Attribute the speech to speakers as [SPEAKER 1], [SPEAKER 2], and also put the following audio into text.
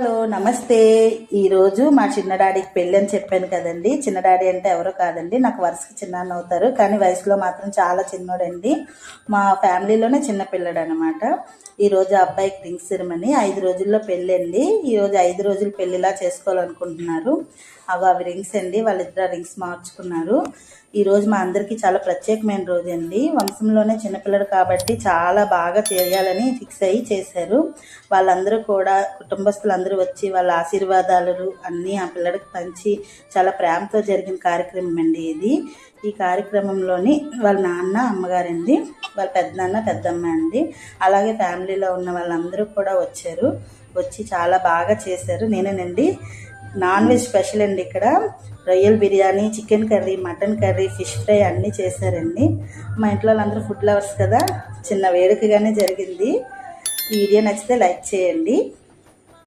[SPEAKER 1] lo hello నమస్తే. ఈరోజు మా చిన్న డాడీకి పెళ్ళి అని చెప్పాను కదండి. చిన్న డాడీ అంటే ఎవరో కాదండి. నాకు వరుసకి చిన్నాన్న అవుతారు. కానీ వయసులో మాత్రం చాలా చిన్నోడండి. మా ఫ్యామిలీలోనే చిన్న పిల్లడు అనమాట ఈరోజు అబ్బాయికి రింగ్ సెరమనీ. ఐదు రోజుల్లో పెళ్ళి అండి ఈరోజు ఐదు రోజులు పెళ్ళిలా చేసుకోవాలనుకుంటున్నారు. అవి అవి రింగ్స్ అండి. వాళ్ళిద్దరు రింగ్స్ మార్చుకున్నారు. ఈ రోజు మా అందరికీ చాలా ప్రత్యేకమైన రోజు అండి వంశంలోనే చిన్నపిల్లడు కాబట్టి చాలా బాగా చేయాలని ఫిక్స్ అయ్యి చేశారు. వాళ్ళందరూ కూడా కుటుంబస్తులందరూ వచ్చి వాళ్ళ ఆశీర్వాదాలు అన్నీ ఆ పిల్లడికి పంచి చాలా ప్రేమతో జరిగిన కార్యక్రమం అండి ఇది. ఈ కార్యక్రమంలోని వాళ్ళ నాన్న అమ్మగారండి వాళ్ళ పెద్దనాన్న పెద్దమ్మ అండి. అలాగే ఫ్యామిలీలో ఉన్న వాళ్ళందరూ కూడా వచ్చారు. వచ్చి చాలా బాగా చేశారు. నేనేనండి నాన్ వెజ్ స్పెషల్ అండి ఇక్కడ. రొయ్యల biryani chicken curry mutton curry fish fry అన్నీ చేశారండి. మా ఇంట్లో వాళ్ళందరూ ఫుడ్ లవర్స్ కదా. చిన్న వేడుకగానే జరిగింది. ఈ వీడియో నచ్చితే లైక్ చేయండి.